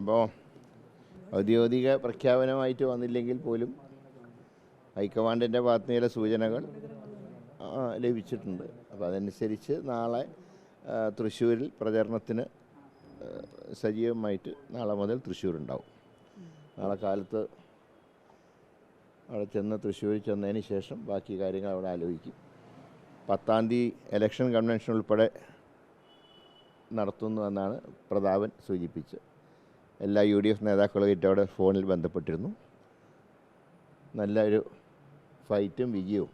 അപ്പോൾ ഔദ്യോഗിക പ്രഖ്യാപനമായിട്ട് വന്നില്ലെങ്കിൽ പോലും ഹൈക്കമാൻഡിന്റെ ഭാഗത്തുനിന്ന് ചില സൂചനകൾ ലഭിച്ചിട്ടുണ്ട്. അപ്പോൾ അതനുസരിച്ച് നാളെ തൃശ്ശൂരിൽ പ്രചരണത്തിന് സജീവമായിട്ട് നാളെ മുതൽ തൃശ്ശൂരുണ്ടാവും. നാളെ കാലത്ത് അവിടെ ചെന്ന് തൃശ്ശൂർ ചെന്നതിന് ശേഷം ബാക്കി കാര്യങ്ങൾ അവിടെ ആലോചിക്കും. പത്താം തീയതി ഇലക്ഷൻ കൺവെൻഷൻ ഉൾപ്പെടെ നടത്തുന്നു എന്നാണ് പ്രതാപൻ സൂചിപ്പിച്ച് എല്ലാ യു ഡി എഫ് നേതാക്കളുമായിട്ട് അവിടെ ഫോണിൽ ബന്ധപ്പെട്ടിരുന്നു. നല്ലൊരു ഫൈറ്റും വിജയവും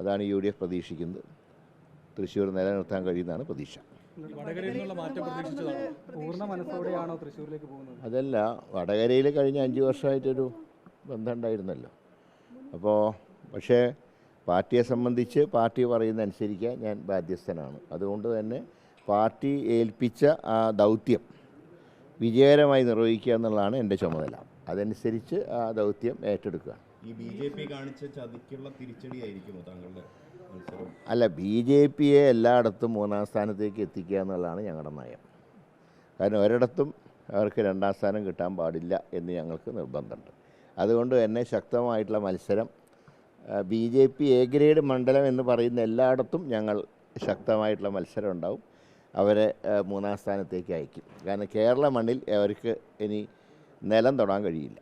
അതാണ് യു ഡി എഫ് പ്രതീക്ഷിക്കുന്നത്. തൃശ്ശൂർ നിലനിർത്താൻ കഴിയുന്നതാണ് പ്രതീക്ഷ. വടകരയിൽ നിന്നുള്ള മാറ്റം പ്രതീക്ഷിച്ചതാണോ? പൂർണ മനസ്സോടെയാണോ തൃശ്ശൂരിലേക്ക് പോകുന്നത്? അതല്ല വടകരയിൽ കഴിഞ്ഞ അഞ്ച് വർഷമായിട്ടൊരു ബന്ധം ഉണ്ടായിരുന്നല്ലോ അപ്പോൾ പക്ഷേ പാർട്ടിയെ സംബന്ധിച്ച് പാർട്ടി പറയുന്ന അനുസരിക്കാൻ ഞാൻ ബാധ്യസ്ഥനാണ്. അതുകൊണ്ട് തന്നെ പാർട്ടി ഏൽപ്പിച്ച ആ ദൗത്യം വിജയകരമായി നിർവഹിക്കുക എന്നുള്ളതാണ് എന്റെ ചുമതല. അതനുസരിച്ച് ആ ദൗത്യം ഏറ്റെടുക്കുക. ഈ ബി ജെ പി കാണിച്ച ചതിക്കുള്ള തിരിച്ചടിയായിരിക്കുമോ താങ്കളുടെ അല്ല ബി ജെ പിയെ എല്ലായിടത്തും മൂന്നാം സ്ഥാനത്തേക്ക് എത്തിക്കുക എന്നുള്ളതാണ് ഞങ്ങളുടെ നയം. കാരണം ഒരിടത്തും അവർക്ക് രണ്ടാം സ്ഥാനം കിട്ടാൻ പാടില്ല എന്ന് ഞങ്ങൾക്ക് നിർബന്ധമുണ്ട്. അതുകൊണ്ട് തന്നെ ശക്തമായിട്ടുള്ള മത്സരം B J P A grade മണ്ഡലം എന്ന് പറയുന്ന എല്ലായിടത്തും ഞങ്ങൾ ശക്തമായിട്ടുള്ള മത്സരം ഉണ്ടാവും. അവരെ മൂന്നാം സ്ഥാനത്തേക്ക് അയക്കും. കാരണം കേരള മണ്ണിൽ അവർക്ക് ഇനി നിലം തൊടാൻ കഴിയില്ല.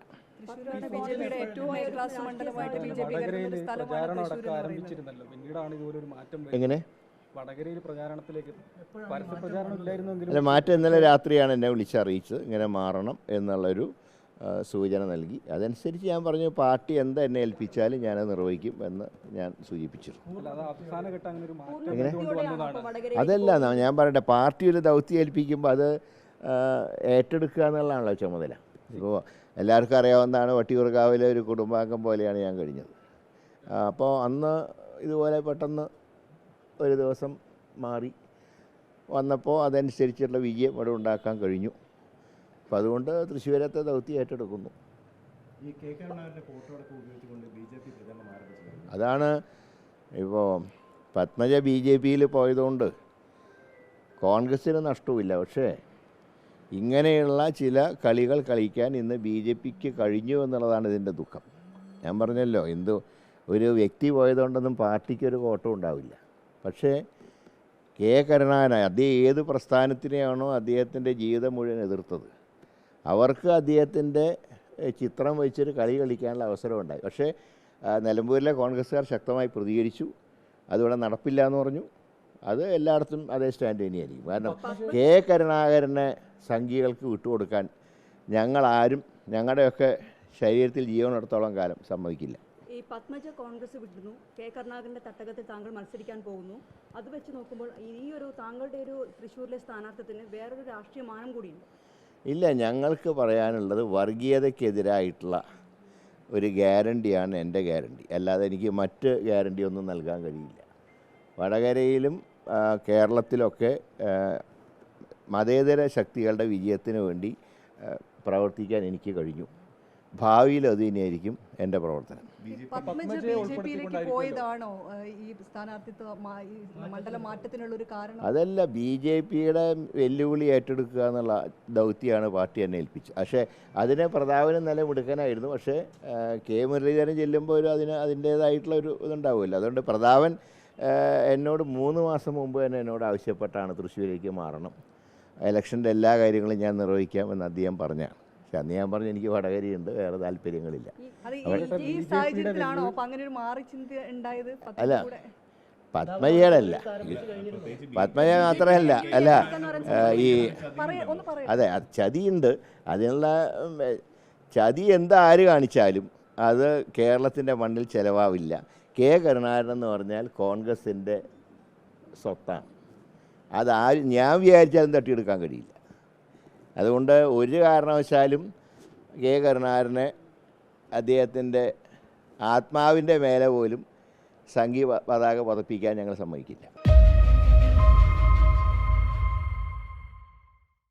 എങ്ങനെ? അല്ല മാറ്റം ഇന്നലെ രാത്രിയാണ് എന്നെ വിളിച്ചറിയിച്ചത്. ഇങ്ങനെ മാറണം എന്നുള്ളൊരു സൂചന നൽകി. അതനുസരിച്ച് ഞാൻ പറഞ്ഞു പാർട്ടി എന്താ എന്നെ ഏൽപ്പിച്ചാലും ഞാനത് നിർവഹിക്കും എന്ന് ഞാൻ സൂചിപ്പിച്ചിരുന്നു. എങ്ങനെ? അതല്ല ഞാൻ പറയട്ടെ പാർട്ടി ഒരു ദൗത്യം ഏൽപ്പിക്കുമ്പോൾ അത് ഏറ്റെടുക്കുക എന്നുള്ളതാണല്ലോ ചുമതല. ഇപ്പോൾ എല്ലാവർക്കും അറിയാവുന്നതാണ് വട്ടിയൂർക്കാവിലെ ഒരു കുടുംബാംഗം പോലെയാണ് ഞാൻ കഴിഞ്ഞത്. അപ്പോൾ അന്ന് ഇതുപോലെ പെട്ടെന്ന് ഒരു ദിവസം മാറി വന്നപ്പോൾ അതനുസരിച്ചുള്ള വിജയം ഇവിടെ ഉണ്ടാക്കാൻ കഴിഞ്ഞു. അപ്പോൾ അതുകൊണ്ട് തൃശ്ശൂരത്തെ ദൗത്യം ഏറ്റെടുക്കുന്നു. അതാണ് ഇപ്പോൾ പത്മജ ബി ജെ പിയിൽ പോയതുകൊണ്ട് കോൺഗ്രസ്സിന് നഷ്ടവുമില്ല. പക്ഷേ ഇങ്ങനെയുള്ള ചില കളികൾ കളിക്കാൻ ഇന്ന് ബി ജെ പിക്ക് കഴിഞ്ഞു എന്നുള്ളതാണ് ഇതിന്റെ ദുഃഖം. ഞാൻ പറഞ്ഞല്ലോ എന്ത് ഒരു വ്യക്തി പോയതുകൊണ്ടൊന്നും പാർട്ടിക്ക് ഒരു കോട്ടം ഉണ്ടാവില്ല. പക്ഷേ കെ കരുണാകരൻ അദ്ദേഹം ഏത് പ്രസ്ഥാനത്തിനെയാണോ അദ്ദേഹത്തിന്റെ ജീവിതം മുഴുവൻ എതിർത്തത്. അവർക്ക് അദ്ദേഹത്തിന്റെ ചിത്രം വെച്ചൊരു കളി കളിക്കാനുള്ള അവസരം ഉണ്ടായി പക്ഷേ നിലമ്പൂരിലെ കോൺഗ്രസ്സുകാർ ശക്തമായി പ്രതികരിച്ചു. അതിവിടെ നടപ്പില്ല എന്ന് പറഞ്ഞു. അത് എല്ലായിടത്തും അതേ സ്റ്റാൻഡ് തന്നെയായിരിക്കും. കാരണം കെ കരുണാകരനെ സംഘികൾക്ക് വിട്ടുകൊടുക്കാൻ ഞങ്ങളാരും ഞങ്ങളുടെയൊക്കെ ശരീരത്തിൽ ജീവനെടുത്തോളം കാലം സമ്മതിക്കില്ല. ഈ പത്മജ കോൺഗ്രസ് വിടുന്നു. കെ കരുണാകരന്റെ തട്ടകത്തിൽ താങ്കൾ മത്സരിക്കാൻ പോകുന്നു. അത് വെച്ച് നോക്കുമ്പോൾ ഈ ഒരു താങ്കളുടെ ഒരു തൃശ്ശൂരിലെ സ്ഥാനാർത്ഥത്തിന് വേറൊരു രാഷ്ട്രീയ മാനം കൂടിയുണ്ട്. ഇല്ല ഞങ്ങൾക്ക് പറയാനുള്ളത് വർഗീയതയ്ക്കെതിരായിട്ടുള്ള ഒരു ഗ്യാരണ്ടിയാണ് എന്റെ ഗ്യാരണ്ടി. അല്ലാതെ എനിക്ക് മറ്റ് ഗ്യാരണ്ടി ഒന്നും നൽകാൻ കഴിയില്ല. വടകരയിലും കേരളത്തിലൊക്കെ മതേതര ശക്തികളുടെ വിജയത്തിന് വേണ്ടി പ്രവർത്തിക്കാൻ എനിക്ക് കഴിഞ്ഞു. ഭാവിയിൽ അത് തന്നെയായിരിക്കും എന്റെ പ്രവർത്തനം. അതല്ല ബി ജെ പിയുടെ വെല്ലുവിളി ഏറ്റെടുക്കുക എന്നുള്ള ദൗത്യമാണ് പാർട്ടി എന്നെ ഏൽപ്പിച്ചത്. പക്ഷേ അതിനെ പ്രതാപനം നില എടുക്കാനായിരുന്നു പക്ഷേ കെ മുരളീധരൻ ചെല്ലുമ്പോൾ ഒരു അതിന് അതിന്റേതായിട്ടുള്ള ഒരു ഇതുണ്ടാവുമല്ലോ. അതുകൊണ്ട് പ്രതാപൻ എന്നോട് മൂന്ന് മാസം മുമ്പ് തന്നെ എന്നോട് ആവശ്യപ്പെട്ടാണ് തൃശ്ശൂരേക്ക് മാറണം. ഇലക്ഷന്റെ എല്ലാ കാര്യങ്ങളും ഞാൻ നിർവഹിക്കാം എന്ന് അദ്ദേഹം പറഞ്ഞാണ്. പക്ഷെ അന്ന് ഞാൻ പറഞ്ഞു എനിക്ക് വടകരയുണ്ട് വേറെ താല്പര്യങ്ങളില്ല. അല്ല. പത്മജയുടെയല്ല പത്മജ മാത്രമല്ല അല്ല ഈ അതെ അത് ചതിയുണ്ട്. അതിനുള്ള ചതി എന്താ എന്താര് കാണിച്ചാലും അത് കേരളത്തിന്റെ മണ്ണിൽ ചിലവാവില്ല. കെ കരുണാകരൻ എന്ന് പറഞ്ഞാൽ കോൺഗ്രസിന്റെ സ്വത്താണ്. അത് ആര് ഞാൻ വിചാരിച്ചാലും തട്ടിയെടുക്കാൻ കഴിയില്ല. അതുകൊണ്ട് ഒരു കാരണവശാലും കെ. കരുണാകരനെ അദ്ദേഹത്തിന്റെ ആത്മാവിന്റെ മേലെ പോലും സംഘീയ പതാക പതപ്പിക്കാൻ ഞങ്ങൾ സമ്മതിക്കില്ല.